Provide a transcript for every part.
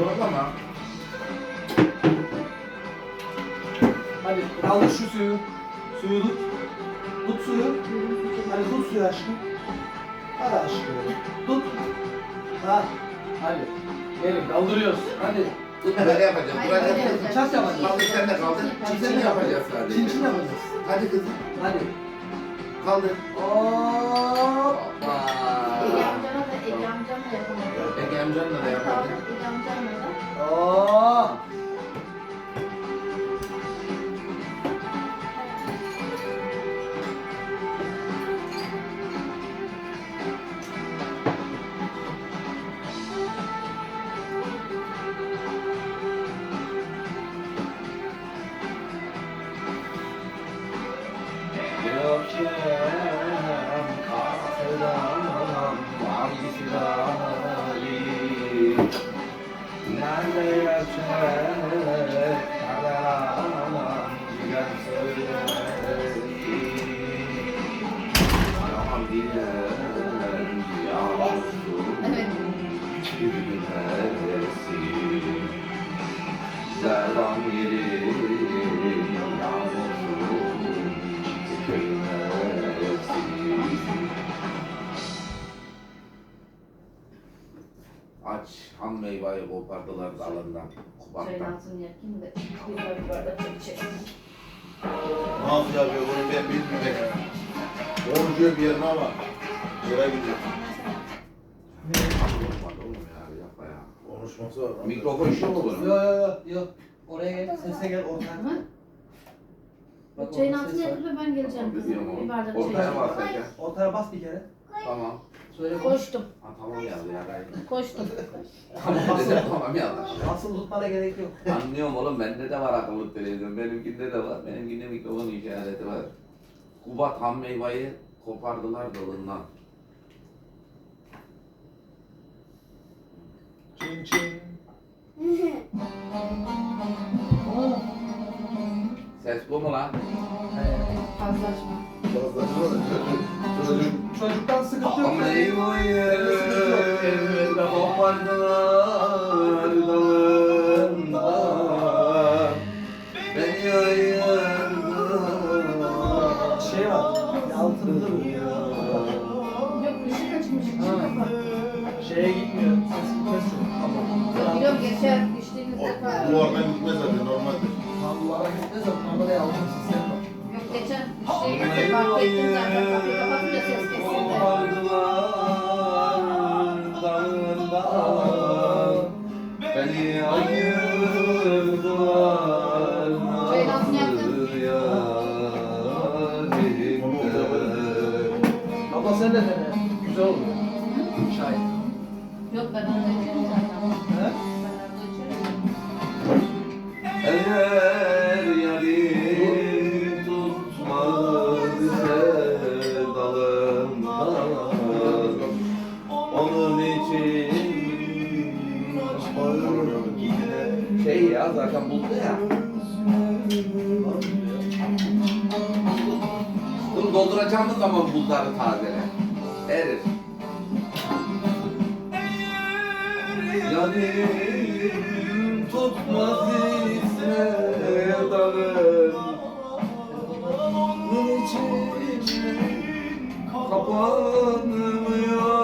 Zorlama. Hadi kaldır şu suyu. Suyu tut. Tut suyu. Hadi tut suyu aşkım. Hadi aşkım. Tut. Ha. Hadi. Gelin kaldırıyoruz. Hadi. Dur böyle yapacağız. Böyle yapacağız. Çat yapacağız. Kaldır sen de kaldır. Çin de yapacağız sadece. Çin çin yapacağız. Hadi kızım. Hadi. Kaldır. Hoppa. Ege amcana da Ege amcam da yapamadı. Ege amcanla da Kaldı yapalım. Ege amcamla da. Oo. Gülmesi. Zerdan yeri yavrusu. Gülmesi. Aç ham meyveyi kopardılar dalından. Kubaktan. altını yakayım da güzel bir bardak çekecek. Nasıl yapıyor bunu ben bilmiyorum. Konuşuyor bir yerine ama yere gidiyor. Oğlum ya yapma ya. Konuşması var. Mikrofon işi mi Yok bunun? yok yok. Oraya gel, sesle gel ortaya. Tamam. Bak Çayın orada altını ses var. yakıp ben geleceğim kızım. Bir bardak Ortaya çay. bas sen gel. Ortaya bas bir kere. Tamam. Söyle Koştum. Ha tamam geldi ya gayet. Koştum. Tamam dedim tamam yanlış. Asıl tutmana gerek yok. Anlıyorum oğlum bende de var akıllı televizyon. Benimkinde de var. Benimkinde mikrofon işareti var. Kubat ham meyveyi kopardılar dalından. Çin çin. Ses bu mu lan? Fazlaşma. Fazlası var. Çocuk. Çocuk. Çocuktan sıkıntı yok. Ham meyveyi evde dalından. Beni ayırdılar. Şey var. Altında bu. Yok ışık açmış. Şeye gitmiyor. Ses geçer. O Düştüğümüzde kar. duvardan gitmez zaten normaldir. Allah'a gitmez ama kameraya aldım sistem var. Yok geçen düştüğümüzde fark ettim zaten. Kapıyı kapatınca ses kesildi. Beni ayırdılar. Çayın altını yaktın. yarimden. Abla sen de dene. Güzel oluyor. Çay. Yok ben orada dolduracağımız zaman buzları tazele. Erir. Yarim tutmaz sevdalım Bunun için kapanmıyor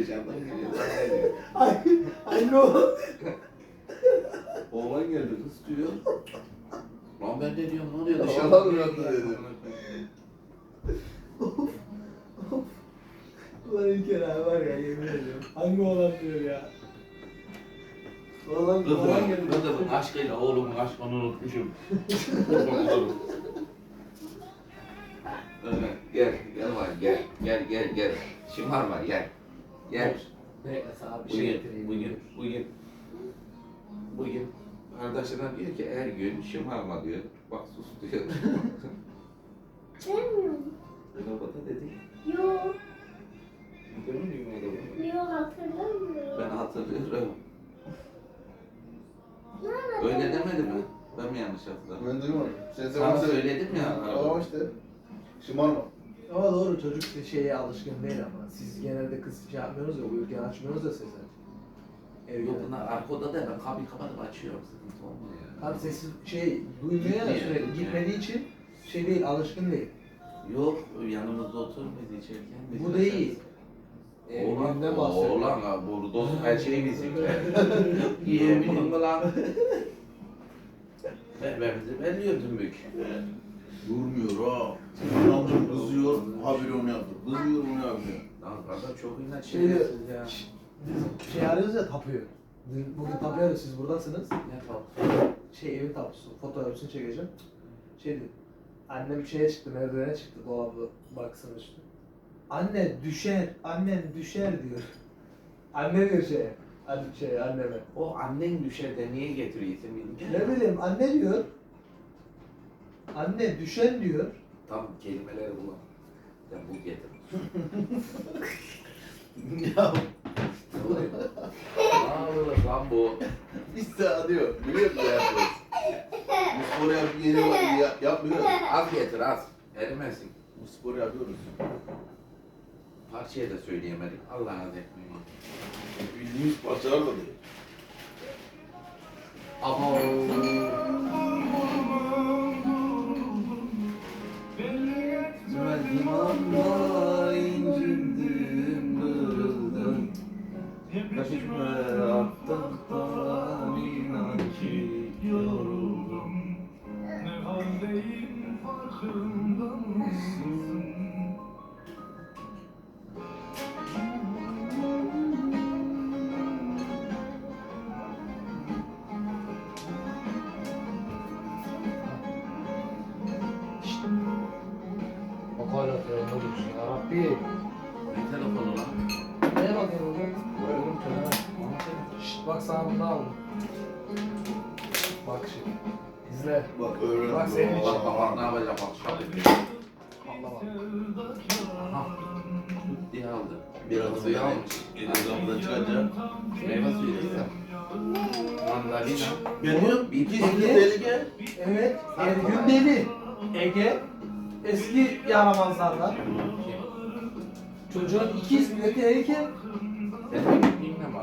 dışarıdan geliyorum. Sen ne diyorsun? Ay, ay ne oldu? Oğlan geldi kız diyor. Lan ben de diyorum ne oluyor? Dışarıdan uyandı dedim. Ulan İlker abi var ya yemin ediyorum. Hangi oğlan diyor ya? Oğlan, Kızım, oğlan geldi. kızım aşkıyla oğlumun aşkını unutmuşum. Evet, gel, gel var, gel, gel, gel, gel. Şımarma, gel. Sana bir şey Bugün, getireyim. bugün, bugün, bugün diyor ki her gün şımarma diyor. Bak sus diyor. Bilmiyorum. Robota dedi. Yok. Değil mi robota? Yok hatırlamıyorum. Ben hatırlıyorum. Öyle demedi mi? Ben mi yanlış hatırladım? Ben duymadım. Sen Sana söyledim ya. Tamam işte. Şımarma. Ama doğru çocuk şeye alışkın değil ama. Siz genelde kız şey yapmıyorsunuz ya, uyurken açmıyorsunuz da sesi. Ev Yok bunlar arka odada ben kapıyı kapatıp açıyorum. Sıkıntı olmuyor ya. Abi sessiz şey duymuyor ya Gitmiyor. sürekli. Gitmediği için şey değil, alışkın değil. Yok yanımızda oturmuyordu içerken. biz Bu de değil. Ee, Oğlan, birinden bahsediyor. oğlan ha burada her şey bizim. Yiyebilin mi lan? Berbemizi belliyor dümbük. Durmuyor ha. Amcam kızıyor, haberi onu yapıyor. Kızıyor onu yapıyor. Lan kardeş çok inat Şey- şerefsiz ya. Şey arıyoruz ya tapıyor. Dün- Bugün tapıyoruz siz buradasınız. Ne falan. Şey evin tapusu. Fotoğrafını çekeceğim. Şey dedi. Annem şeye çıktı, merdivene çıktı dolabı baksın üstü. Anne düşer, annen düşer diyor. Anne diyor şey, anne şey anneme. O annen düşer de niye getiriyorsun bilmiyorum. Ne bileyim anne diyor. Anne düşen diyor. Tam kelimeleri bulan. Ya bu getir. ya Ne lan bu? işte diyor. Biliyor musun yapıyoruz? Bu sporu yap, yeni var, ya, yapmıyoruz. Az getir az. Erimesin. Bu sporu yapıyoruz. Parçaya da söyleyemedik. Allah'ın etmeyin. Bildiğimiz parçalar da değil. Ama farkında mısın? Hala telefonda dursun ya. Ne telefonu lan? Neye bakıyorsun oğlum? Oğlum bak sana bunu aldım. Bak şimdi. İzle. Bak öğren. Bak senin için. Bak bak ne yapacak bak şöyle. Allah. Aha. diye aldı. Biraz suyu almış. Geliyor kapıdan çıkınca. Meyve suyu desem. Mandalina. Bir İki tehlike. Evet. Ergün Deli. Ege. Eski yaramazlardan. Çocuğun iki ismi de tehlike. Senin bildiğin ne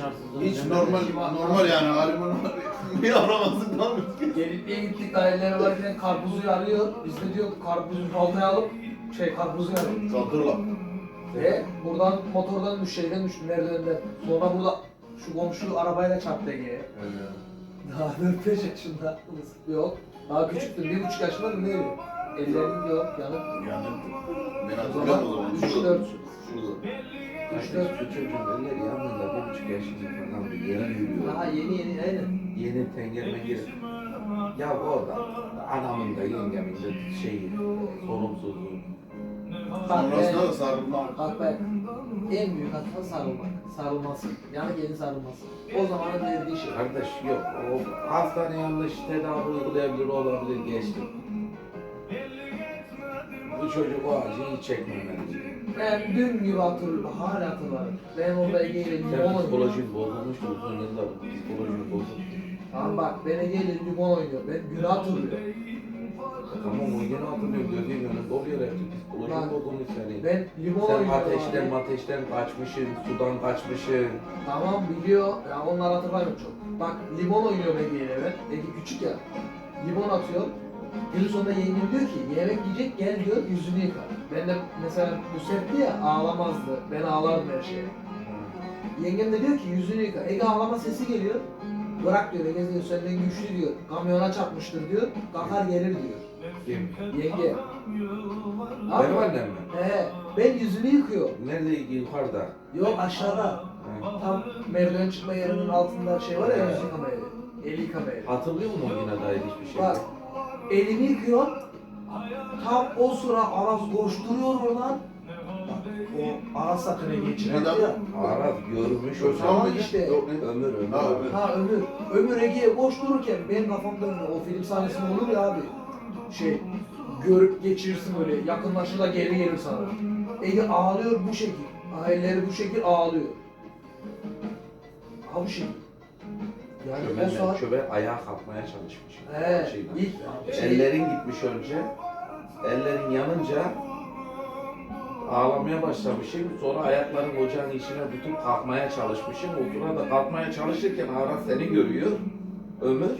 varsın? Hiç normal, normal yani halimin bir aramasın kalmış. Gelipli'ye gittik daireleri varken karpuzu arıyor. Biz de diyor karpuzu baltaya alıp şey karpuzu yarıyor. Satırla. Ve buradan motordan düş şeyden düştü merdivenden. Sonra burada şu komşu arabayla çarptı Ege'ye. Daha 4-5 yaşında yok. Daha küçüktüm, bir buçuk yaşında mı neydi? Ellerim yok, yanık. Yani ben hatırlıyorum o zaman. 3-4. Şurada. İşte şu çocuğun elleri yanında bir buçuk yaşında falan bir yere yürüyor. Daha yeni yeni, aynen. Yeni tenger menger. Ya orada anamın da yengemin de şeyi, sorumsuzluğu. Bak Sonrasında da sarılmam. bak be. En büyük hata sarılmak. Sarılması. Yani yeni sarılması. O zamanın verdiği şey. Kardeş yok, o hastane yanlış tedavi uygulayabilir olabilir geçti. Bu çocuk o acıyı çekmemeli. Ben dün gibi hatırlıyorum, hala hatırlarım. Ben orada Ege'yle limon Sen oynuyorum. psikolojin bozulmuş uzun yıllar psikolojin bozulmuş. Tamam bak, ben Ege'yle limon oynuyorum. Ben günü hatırlıyorum. Tamam onu gene hatırlıyorum gözün önünde oluyor hep psikolojin Lan, bozulmuş senin. Ben limon Sen oynuyorum ateşten abi. mateşten kaçmışsın, sudan kaçmışsın. Tamam biliyor. Ya onlar hatırlamıyorum çok. Bak limon oynuyor Ege'yle ben. Ege küçük ya. Limon atıyor. Günün sonunda yengem diyor ki yemek yiyecek gel diyor yüzünü yıka. Ben de mesela Nusret'ti ya ağlamazdı. Ben ağlardım her şeye. Yengem de diyor ki yüzünü yıka. Ege ağlama sesi geliyor. Bırak diyor Ege diyor senden güçlü diyor. Kamyona çarpmıştır diyor. Kalkar gelir diyor. Kim? Yenge. Benim annem mi? He, ben yüzümü yıkıyor. Nerede yukarıda? Yok aşağıda. Ha. Tam merdiven çıkma yerinin altında şey var ya yüz yıkama yeri. El yıkama yeri. Hatırlıyor musun o güne dair hiçbir şey? Bak elimi yıkıyor. Tam o sıra Aras koşturuyor oradan. O Aras sakını geçirdi ya. Aras görmüş o Tamam zaman. işte. Ömür ömür. Ha, ömür. Ha Ömür. Ömür Ege'ye koştururken benim kafamda. O film sahnesinde olur ya abi. Şey görüp geçirirsin böyle yakınlaşır da geri gelir sana. Ege ağlıyor bu şekil. Ha, Elleri bu şekil ağlıyor. Ha bu şekil. Yani o Çömel, saat çömel ayağa kalkmaya çalışmış. He, Şeyden. ilk şey, Ellerin gitmiş önce. Ellerin yanınca ağlamaya başlamışım. Sonra ayakların ocağın içine tutup kalkmaya çalışmışım. O sırada kalkmaya çalışırken Aras seni görüyor. Ömür.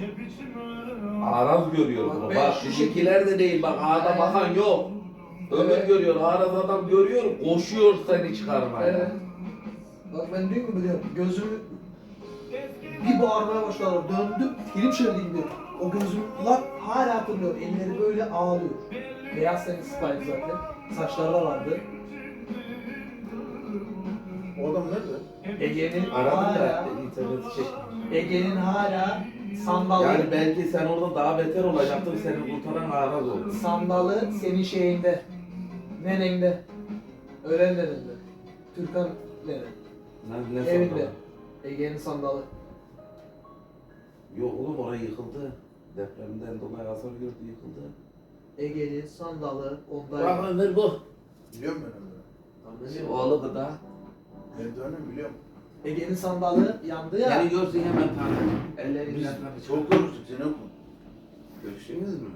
Aras görüyor Bak bunu. Bak şu sizinkiler de değil. Bak ağda He. bakan yok. Ömür Evet. görüyor. Aras adam görüyor. Koşuyor seni çıkarmaya. Evet. Bak ben diyor mu biliyorum gözümü bir bağırmaya başladı. Döndüm film şeridi gibi. O gözüm lan hala hatırlıyorum. Elleri böyle ağlıyor. Beyaz senin spike zaten. Saçları vardı. O adam nerede? Ege'nin Aradım hala da interneti çek. Ege'nin hala sandalı Yani belki sen orada daha beter olacaktın. Seni kurtaran Aras oldu. sandalı senin şeyinde. Nenende. Ölen nenende. Türkan nene. Ne, ne Evinde. sandalı? Ege'nin sandalı. Yok oğlum orası yıkıldı. Depremden dolayı hasar gördü yıkıldı. Ege'nin sandalı. Bak Ömür bu. Biliyorum ben onu. Bizim oğlu bu da. Ben de onu biliyorum. Ege'nin sandalı yandı ya. Yani görsün hemen tanır. Biz Ellerinden tanır. çok konuştuk seni okudum. Görüştünüz mü?